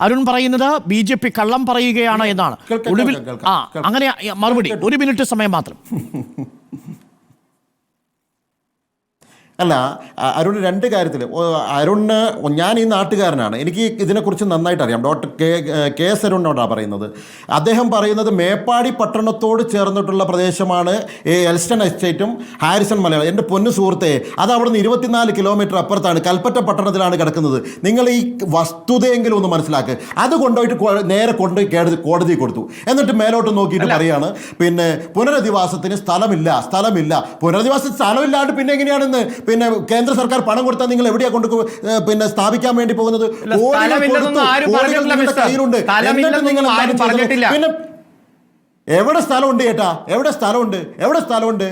അരുൺ പറയുന്നത് B J P കള്ളം പറയുകയാണ് എന്നാണ്. ഒടുവിൽ ആ അങ്ങനെ മറുപടി ഒരു മിനിറ്റ് സമയം മാത്രം. അല്ല അരുൺ രണ്ട് കാര്യത്തിൽ അരുണ് ഞാൻ ഈ നാട്ടുകാരനാണ്. എനിക്ക് ഇതിനെക്കുറിച്ച് നന്നായിട്ട് അറിയാം. ഡോക്ടർ കെ കെ എസ് അരുണിനോടാണ് പറയുന്നത്. അദ്ദേഹം പറയുന്നത് മേപ്പാടി പട്ടണത്തോട് ചേർന്നിട്ടുള്ള പ്രദേശമാണ് ഈ എൽസ്റ്റൺ എസ്റ്റേറ്റും ഹാരിസൺ മലയാളം. എന്റെ പൊന്നു സുഹൃത്തെ അത് അവിടെ നിന്ന് ഇരുപത്തിനാല് കിലോമീറ്റർ അപ്പുറത്താണ്. കൽപ്പറ്റ പട്ടണത്തിലാണ് കിടക്കുന്നത്. നിങ്ങൾ ഈ വസ്തുതയെങ്കിലും ഒന്ന് മനസ്സിലാക്കുക അത് കൊണ്ടുപോയിട്ട് നേരെ കൊണ്ടുപോയി കേട് കോടതി കൊടുത്തു. എന്നിട്ട് മേലോട്ട് നോക്കിയിട്ട് പറയാണ് പിന്നെ പുനരധിവാസത്തിന് സ്ഥലമില്ല സ്ഥലമില്ല. പുനരധിവാസത്തിന് സ്ഥലമില്ലാണ്ട് പിന്നെ എങ്ങനെയാണെന്ന്? പിന്നെ കേന്ദ്ര സർക്കാർ പണം കൊടുത്താൽ നിങ്ങൾ എവിടെയാ കൊണ്ട് പിന്നെ സ്ഥാപിക്കാൻ വേണ്ടി പോകുന്നത്. കയ്യിലുണ്ട്. നിങ്ങൾ. പിന്നെ എവിടെ സ്ഥലമുണ്ട് ചേട്ടാ എവിടെ സ്ഥലമുണ്ട്? എവിടെ സ്ഥലമുണ്ട്?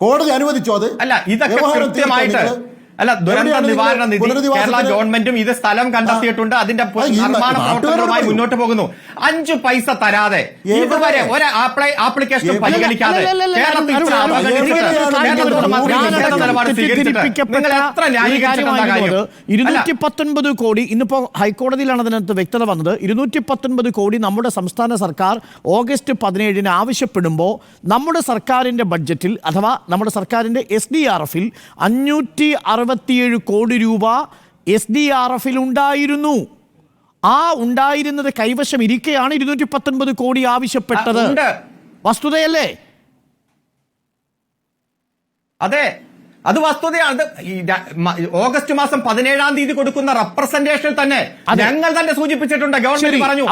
കോടതി അനുവദിച്ചോ അത്? അല്ല ഇതൊക്കെ കൃത്യമായിട്ട്? അല്ല ദുരന്ത നിവാരണ നിധി കേരള ഗവൺമെന്റും ഇത് സ്ഥലം കണ്ടെത്തിയിട്ടുണ്ട്. അതിന്റെ നിർമ്മാണ പ്രവർത്തനങ്ങളുമായി മുന്നോട്ട് പോകുന്നു. അഞ്ചു പൈസ തരാതെ ഇതുവരെ ഒരു ആപ്ലൈ- ആപ്ലിക്കേഷൻ പരിഗണിക്കാതെ ഇരുന്നൂറ്റി പത്തൊൻപത് കോടി ഇന്നിപ്പോ ഹൈക്കോടതിയിലാണ് അതിനകത്ത് വ്യക്തത വന്നത്. ഇരുന്നൂറ്റി പത്തൊൻപത് കോടി നമ്മുടെ സംസ്ഥാന സർക്കാർ ഓഗസ്റ്റ് പതിനേഴിന് ആവശ്യപ്പെടുമ്പോൾ നമ്മുടെ സർക്കാരിന്റെ ബഡ്ജറ്റിൽ അഥവാ നമ്മുടെ സർക്കാരിന്റെ എസ് ഡി ആർ എഫിൽ അഞ്ഞൂറ്റി അറുപത്തിയേഴ് കോടി രൂപ എസ് ഡി ആർ എഫിൽ ഉണ്ടായിരുന്നു. ആ ഉണ്ടായിരുന്നത് കൈവശം ഇരിക്കെയാണ് ഇരുന്നൂറ്റി പത്തൊൻപത് കോടി ആവശ്യപ്പെട്ടത്. വസ്തുതയല്ലേ? അതെ. അത് വസ്തുതയാണ്. ഓഗസ്റ്റ് മാസം പതിനേഴാം തീയതി കൊടുക്കുന്ന റെപ്രസെന്റേഷൻ തന്നെ ഞങ്ങൾ തന്നെ സൂചിപ്പിച്ചിട്ടുണ്ട്. ഗവൺമെന്റ് പറഞ്ഞു.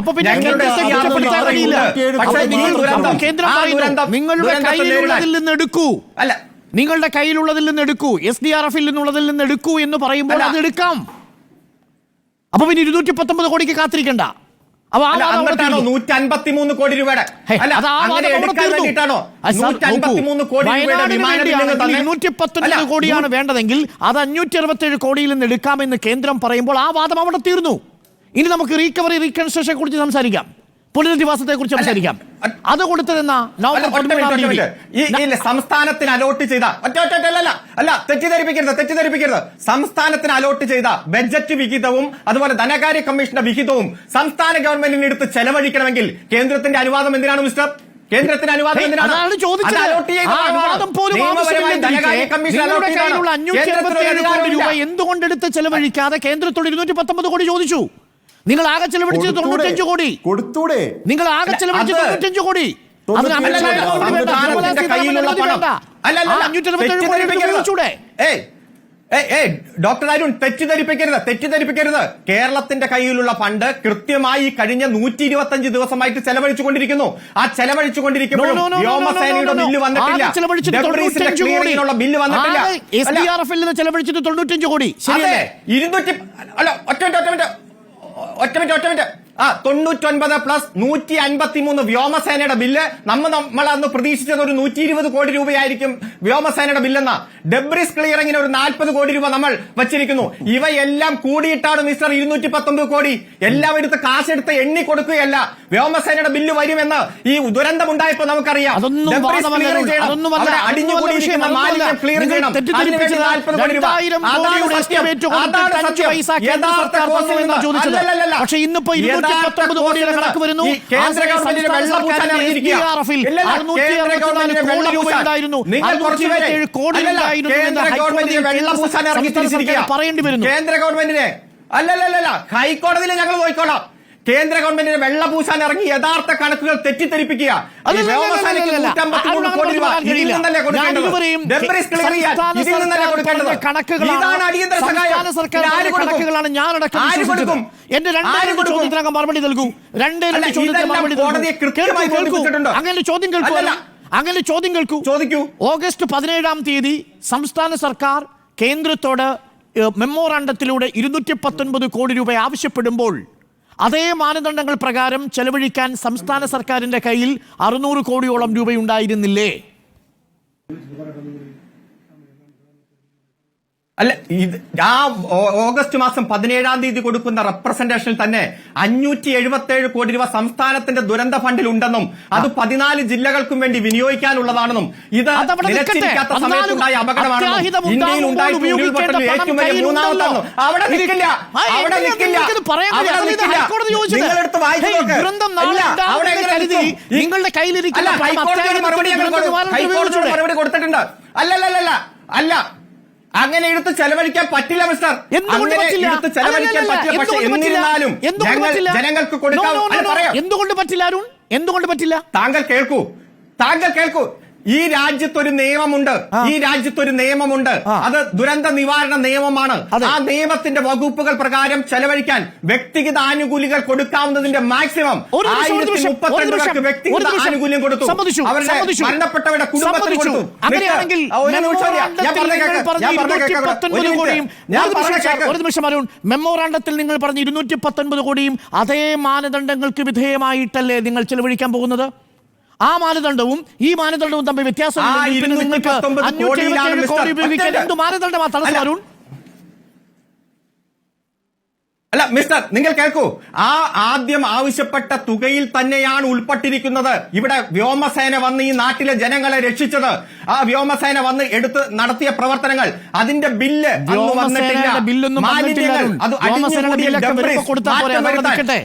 നിങ്ങളുടെ കയ്യിലുള്ളതിൽ നിന്ന് എടുക്കൂ. അല്ല. നിങ്ങളുടെ കയ്യിലുള്ളതിൽ നിന്ന് എടുക്കൂ. എസ് ഡി ആർ എഫിൽ നിന്നുള്ളതിൽ നിന്ന് എടുക്കൂ എന്ന് പറയുമ്പോൾ അത് എടുക്കാം. അപ്പൊ പിന്നെ ഇരുന്നൂറ്റി പത്തൊമ്പത് കോടിക്ക് കാത്തിരിക്കണ്ട. കോടി രൂപയുടെ? കോടിയാണ് വേണ്ടതെങ്കിൽ അത് അഞ്ഞൂറ്റി അറുപത്തേഴ് കോടിയിൽ നിന്ന് എടുക്കാമെന്ന് കേന്ദ്രം പറയുമ്പോൾ ആ വാദം അവിടെ തീർന്നു. ഇനി നമുക്ക് റീകവറി റീകൺസ്ട്രക്ഷനെ കുറിച്ച് സംസാരിക്കാം. പുനരധിവാസത്തെ കുറിച്ച് സംസാരിക്കാം. അത് കൊടുത്തതെന്നാ നവംബർ സംസ്ഥാനത്തിന് അലോട്ട് ചെയ്ത അല്ല അല്ല തെറ്റിദ്ധരിപ്പിക്കരുത് തെറ്റിദ്ധരിപ്പിക്കരുത്. സംസ്ഥാനത്തിന് അലോട്ട് ചെയ്ത ബഡ്ജറ്റ് വിഹിതവും അതുപോലെ ധനകാര്യ കമ്മീഷന്റെ വിഹിതവും സംസ്ഥാന ഗവൺമെന്റിന് എടുത്ത് ചെലവഴിക്കണമെങ്കിൽ കേന്ദ്രത്തിന്റെ അനുവാദം എന്തിനാണ് മിസ്റ്റർ? കേന്ദ്രത്തിന് അനുവാദം എന്തുകൊണ്ട് എന്തിനാണ്? ചോദിച്ചത്. എന്തുകൊണ്ടെടുത്ത് ചെലവഴിക്കാതെ കേന്ദ്രത്തോട് ഇരുന്നൂറ്റി പത്തൊമ്പത് കോടി ചോദിച്ചു? നിങ്ങൾ ആകെ ചെലവഴിച്ചത്? തൊണ്ണൂറ്റഞ്ച് കോടി. കൊടുത്തൂടെ. നിങ്ങൾ ആകെ ചെലവഴിച്ചത് തൊണ്ണൂറ്റഞ്ച് കോടി. ഡോക്ടർ അരുൺ തെറ്റിദ്ധരിപ്പിക്കരുത് തെറ്റിദ്ധരിപ്പിക്കരുത്. കേരളത്തിന്റെ കയ്യിലുള്ള ഫണ്ട് കൃത്യമായി കഴിഞ്ഞ നൂറ്റി ഇരുപത്തി അഞ്ച് ദിവസമായിട്ട് ചെലവഴിച്ചുകൊണ്ടിരിക്കുന്നു. ആ no, വ്യോമസേനയുടെ. ബില്ല് വന്നിട്ടില്ല. ബില്ല് വന്നിട്ടില്ല. ചെലവഴിച്ചിട്ട് തൊണ്ണൂറ്റഞ്ച് കോടി. ഇരുന്നൂറ്റി അല്ല ഒറ്റ ഒറ്റ ഒറ്റ മിനിറ്റ് ഒറ്റ മിനിറ്റ്. ആ തൊണ്ണൂറ്റൊൻപത് പ്ലസ് നൂറ്റി അൻപത്തി മൂന്ന് വ്യോമസേനയുടെ ബില്ല്. നമ്മ നമ്മൾ അന്ന് പ്രതീക്ഷിച്ചത് ഒരു നൂറ്റി ഇരുപത് കോടി രൂപയായിരിക്കും വ്യോമസേനയുടെ ബില്ലെന്ന. ഡെബ്രിസ് ക്ലിയറിംഗിന് ഒരു നാൽപ്പത് കോടി രൂപ നമ്മൾ വച്ചിരിക്കുന്നു. ഇവയെല്ലാം കൂടിയിട്ടാണ് മിസ്റ്റർ ഇരുന്നൂറ്റി പത്തൊമ്പത് കോടി. എല്ലാം എടുത്ത് കാശെടുത്ത് എണ്ണി കൊടുക്കുകയല്ല. വ്യോമസേനയുടെ ബില്ല് വരുമെന്ന് ഈ ദുരന്തം ഉണ്ടായപ്പോ നമുക്കറിയാം അടിഞ്ഞുകൂടിയിരിക്കുന്ന മാലിന്യം ക്ലിയർ ചെയ്യണം. അതിനുവേണ്ടി 40 കോടി രൂപ. അതാണ് സത്യം. അതാണ്. യഥാർത്ഥ കോസ്റ്റ്. പക്ഷേ ഇന്നിപ്പോ പത്തൊമ്പത് കോടിയുടെ കണക്ക് വരുന്നു. ഉണ്ടായിരുന്നു. പറയേണ്ടി വരുന്നു. കേന്ദ്ര ഗവൺമെന്റിനെ അല്ലല്ലല്ല ഹൈക്കോടതിയിൽ ഞങ്ങൾ പോയിക്കോളാം. കേന്ദ്ര ഗവൺമെന്റിന് വെള്ളപൂശാൻ ഇറങ്ങി യഥാർത്ഥ കണക്കുകൾ തെറ്റിദ്ധരിപ്പിക്കുക. ഈ അല്ലല്ലല്ല, 153 കോടി രൂപ പറയാൻ ഇതിൽ ഞാൻ കൊടുക്കേണ്ടത്? ഇതുവരെയും ഡെബ്രിസ് ക്ലിയർ ചെയ്യാൻ സംസ്ഥാന ഇതിൽ നിന്നല്ലേ സർക്കാർ കൊടുക്കേണ്ടത്? പറഞ്ഞ കണക്കുകളാണ് ഞാൻ അടക്കം എന്റെ രണ്ടായിരം? ചോദ്യത്തിനകം മറുപടി നൽകൂ. രണ്ടേ രണ്ട് ചോദ്യത്തിന് മറുപടി. അങ്ങനെ ചോദ്യം കേൾക്കൂ അങ്ങനെ ചോദ്യം കേൾക്കൂ. ചോദിക്കൂ. ഓഗസ്റ്റ് പതിനേഴാം തീയതി സംസ്ഥാന സർക്കാർ കേന്ദ്രത്തോട് മെമ്മോറാണ്ടത്തിലൂടെ ഇരുന്നൂറ്റി പത്തൊൻപത് കോടി രൂപ ആവശ്യപ്പെടുമ്പോൾ അതേ മാനദണ്ഡങ്ങൾ പ്രകാരം ചെലവഴിക്കാൻ സംസ്ഥാന സർക്കാരിന്റെ കയ്യിൽ അറുന്നൂറ് കോടിയോളം രൂപയുണ്ടായിരുന്നില്ലേ? അല്ല ഇത് ആ ഓഗസ്റ്റ് മാസം പതിനേഴാം തീയതി കൊടുക്കുന്ന റെപ്രസെന്റേഷനിൽ തന്നെ അഞ്ഞൂറ്റി എഴുപത്തി ഏഴ് കോടി രൂപ സംസ്ഥാനത്തിന്റെ ദുരന്ത ഫണ്ടിൽ ഉണ്ടെന്നും അത് പതിനാല് ജില്ലകൾക്കും വേണ്ടി വിനിയോഗിക്കാനുള്ളതാണെന്നും ഇത്. നിലച്ചിരിക്കാത്ത സമയത്തുണ്ടായ അപകടമാണ് ഇന്ത്യയിൽ ഉപയോഗിക്കേണ്ട ഉരുൾപൊട്ടലിൽ ഏറ്റവും വലിയ കയ്യിലുണ്ടല്ലോ. അവിടെ നിൽക്കില്ല. അവിടെ നിൽക്കില്ല. അവിടെ നിൽക്കില്ല. നിങ്ങളെടുത്ത് വായിച്ചു? നിങ്ങളുടെ കയ്യിലിരിക്കുന്ന? മറുപടി കൊടുത്തിട്ടുണ്ട്. അല്ലല്ലല്ല അല്ല അങ്ങനെ എടുത്ത് ചെലവഴിക്കാൻ പറ്റില്ല മിസ്റ്റർ എന്തുകൊണ്ട് അങ്ങനെ പറ്റില്ല? എടുത്ത് ചെലവഴിക്കാൻ പറ്റില്ല പക്ഷെ എന്നിരുന്നാലും ഞങ്ങൾ? ജനങ്ങൾക്ക് കൊടുക്കാം. എന്തുകൊണ്ട് പറ്റില്ല അരുൺ? എന്തുകൊണ്ട് പറ്റില്ല? താങ്കൾ കേൾക്കൂ. താങ്കൾ കേൾക്കൂ. ഈ രാജ്യത്തൊരു നിയമമുണ്ട്. ഈ രാജ്യത്തൊരു നിയമമുണ്ട്. അത് ദുരന്ത നിവാരണ നിയമമാണ്. ആ നിയമത്തിന്റെ വകുപ്പുകൾ പ്രകാരം ചെലവഴിക്കാൻ വ്യക്തിഗത ആനുകൂല്യങ്ങൾ കൊടുക്കാവുന്നതിന്റെ മാക്സിമം ആയിരത്തി പേർക്ക് വ്യക്തിഗത ആനുകൂല്യം കൊടുത്തു. അവരുടെ. മരണപ്പെട്ടവരുടെ കുടുംബത്തിന്. കൊടുത്തു. ഒരു നിമിഷം അരുൺ മെമ്മോറാണ്ടത്തിൽ നിങ്ങൾ പറഞ്ഞ ഇരുന്നൂറ്റി പത്തൊൻപത് കോടിയും അതേ മാനദണ്ഡങ്ങൾക്ക് വിധേയമായിട്ടല്ലേ നിങ്ങൾ ചെലവഴിക്കാൻ പോകുന്നത്? ആ മാനദണ്ഡവും ഈ മാനദണ്ഡവും തമ്മിൽ വ്യത്യാസം അല്ല. മിസ്റ്റർ നിങ്ങൾ കേൾക്കൂ. ആ ആദ്യം ആവശ്യപ്പെട്ട തുകയിൽ തന്നെയാണ് ഉൾപ്പെട്ടിരിക്കുന്നത്. ഇവിടെ വ്യോമസേന വന്ന് ഈ നാട്ടിലെ ജനങ്ങളെ രക്ഷിച്ചത്. ആ വ്യോമസേന വന്ന് എടുത്ത് നടത്തിയ പ്രവർത്തനങ്ങൾ. അതിന്റെ ബില്ല്.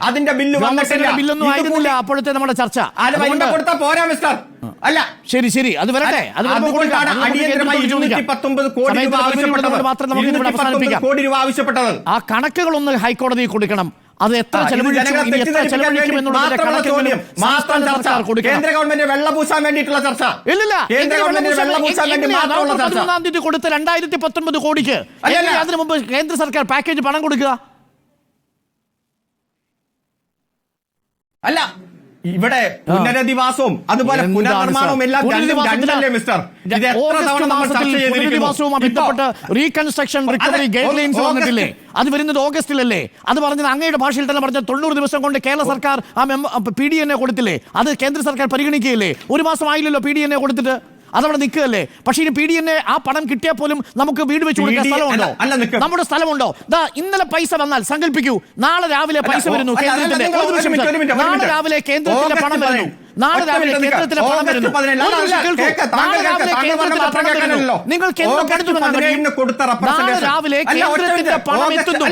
അതിന്റെ ബില്ല് വന്നിട്ടില്ല. അപ്പോഴത്തെ നമ്മുടെ ചർച്ച. കൊടുത്താ പോരാ മിസ്റ്റർ അല്ല. ശരി ശരി. അത് വരട്ടെ. അത് മാത്രം നമുക്ക് കോടി രൂപ ആവശ്യപ്പെട്ടത് ആ കണക്കുകളൊന്ന് ഹൈക്കോടതിയിൽ കൊടുക്കണം. അത് എത്ര കേന്ദ്ര ഗവൺമെന്റ് വെള്ളപൂശാൻ വേണ്ടിയിട്ടുള്ള ചർച്ച. ഇല്ലില്ല. കേന്ദ്ര ഗവൺമെന്റ് വെള്ളപൂശാൻ- വെള്ളപൂശാൻ വേണ്ടി എങ്ങനെയാ? മാത്രമുള്ള നവംബർ ചർച്ച. പതിമൂന്നാം തീയതി കൊടുത്ത രണ്ടായിരത്തി പത്തൊൻപത് കോടിക്ക്. അതിനു മുമ്പ് കേന്ദ്ര സർക്കാർ പാക്കേജ് പണം കൊടുക്കുക? അല്ല. ഇവിടെ പുനരധിവാസവും അതുപോലെ പുനർനിർമ്മാണവും എല്ലാം രണ്ടും രണ്ടല്ലേ മിസ്റ്റർ? ഇത് എത്ര തവണ നമ്മൾ ചർച്ച ചെയ്തിരിക്കുന്നു? റീകൺസ്ട്രക്ഷൻ റിക്കവറി ഗൈഡ് ലൈൻസ് വന്നിട്ടില്ലേ? അത് വരുന്നത് ഓഗസ്റ്റിലല്ലേ? അത് പറഞ്ഞത് അങ്ങയുടെ ഭാഷയിൽ തന്നെ പറഞ്ഞ തൊണ്ണൂറ് ദിവസം കൊണ്ട് കേരള സർക്കാർ ആ പി ഡി എൻ എ കൊടുത്തില്ലേ? അത് കേന്ദ്ര സർക്കാർ പരിഗണിക്കുകയില്ലേ? ഒരു മാസം ആയില്ലല്ലോ പി ഡി എൻ എ കൊടുത്തിട്ട്? അതവിടെ നിൽക്കുകയല്ലേ? പക്ഷേ ഇനി പി ഡി എന്നെ ആ പണം കിട്ടിയാൽ പോലും നമുക്ക് വീട് വെച്ച് കൊടുക്കാൻ സ്ഥലമുണ്ടോ. നമ്മുടെ സ്ഥലമുണ്ടോ? ദാ ഇന്നലെ പൈസ വന്നാൽ സങ്കല്പിക്കൂ. നാളെ രാവിലെ പൈസ വരുന്നു കേന്ദ്രത്തിന്റെ നാളെ രാവിലെ കേന്ദ്രത്തിന്റെ പണം വരുന്നു. നാളെ രാവിലെ കേന്ദ്രത്തിലെ പണം വരുന്നു. നാളെ രാവിലെ കേന്ദ്രത്തിലെ പണം വരുന്നു. നിങ്ങൾ കേന്ദ്രം നാളെ രാവിലെ കേന്ദ്രത്തിന്റെ പണം എത്തുന്നു.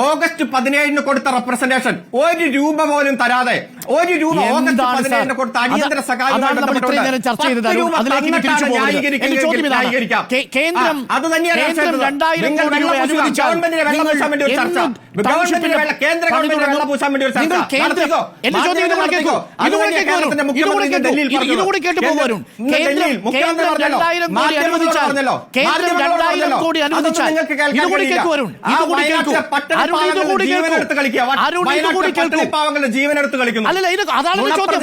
ഓഗസ്റ്റ് പതിനേഴിന് കൊടുത്ത റെപ്രസെന്റേഷൻ ഒരു രൂപ പോലും തരാതെ ഒരു രൂപ ഓഗസ്റ്റ് പതിനേഴിന് കൊടുത്ത അടിയന്തര സഹായം അത് തന്നെയാണ് ഗവൺമെന്റിന്റെ വെള്ളം ചർച്ച. ജീവനെടുത്ത് കളിക്കുന്നു. അല്ലല്ല ഇത് അതാണ് ചോദ്യം.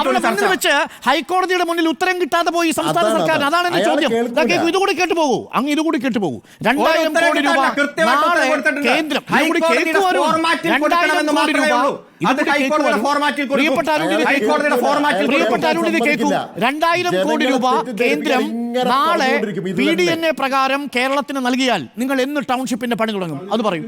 അതാണ് വെച്ച് ഹൈക്കോടതിയുടെ മുന്നിൽ ഉത്തരം കിട്ടാതെ പോയി സംസ്ഥാന സർക്കാർ അതാണ്. എന്റെ ചോദ്യം. ഇതുകൂടി കേട്ടു പോകൂ. അങ്ങ് ഇതുകൂടി കേട്ടു പോകൂ. രണ്ടായിരം കോടി രൂപ. കേന്ദ്രം കോടി രൂപ. മാത്രമേ ഉള്ളൂ. അത് ഇതുകൂടി കേൾക്കൂ ഹൈക്കോടതിയുടെ അരുൺ. ഫോർമാറ്റിൽ കൊടുക്കും. പ്രിയപ്പെട്ട അരുൺ ഇത് കേൾക്കൂ. ഹൈക്കോടതിയുടെ ഫോർമാറ്റിൽ പ്രിയപ്പെട്ട അരുൺ ഇത് കേൾക്കൂ രണ്ടായിരം കോടി രൂപ കേന്ദ്രം നാളെ പി ഡി എൻ എ പ്രകാരം കേരളത്തിന് നൽകിയാൽ നിങ്ങൾ എന്ന് ടൗൺഷിപ്പിന്റെ പണി തുടങ്ങും. അത് പറയും.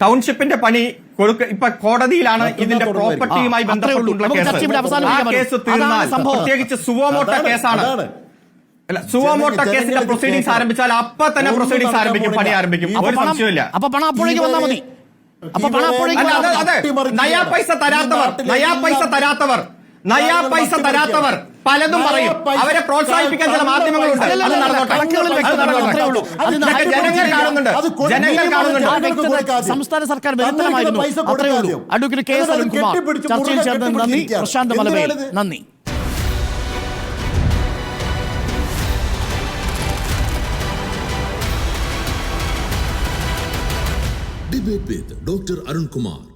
ടൗൺഷിപ്പിന്റെ പണി കൊടുക്ക ഇപ്പൊ കോടതിയിലാണ് ഇതിന്റെ പ്രോപ്പർട്ടിയുമായി. ബന്ധപ്പെട്ടുള്ള കേസ്. ആ കേസ് തീർന്നാൽ പ്രത്യേകിച്ച് സുവോമോട്ട കേസാണ്. അല്ല സുവോമോട്ട കേസിന്റെ പ്രൊസീഡിങ്സ് ആരംഭിച്ചാൽ അപ്പൊ തന്നെ പ്രൊസീഡിങ്സ് ആരംഭിക്കും പണി ആരംഭിക്കും. അപ്പൊ ഒരു സംശയമില്ല അപ്പൊ പണം അപ്പോഴേക്ക് വന്നാൽ മതി. അപ്പൊ പണം അപ്പോഴേക്ക് നയാ പൈസ തരാത്തവർ നയാ പൈസ തരാത്തവർ നയാ പൈസ തരാത്തവർ പലതും പറയും. അവരെ പ്രോത്സാഹിപ്പിക്കാൻ ചില മാധ്യമങ്ങളുണ്ട്. അത് നടന്നോട്ടെ. ജനങ്ങൾ കാണുന്നുണ്ട്. ജനങ്ങൾ കാണുന്നുണ്ട്. സംസ്ഥാന സർക്കാർ അത്രയേ ഉള്ളൂ. അഡ്വക്കേറ്റ് കെ എസ് അരുൺകുമാർ ചർച്ചയിൽ ചേർന്ന് നന്ദി. പ്രശാന്ത്? നന്ദി. Dr. Arun Kumar.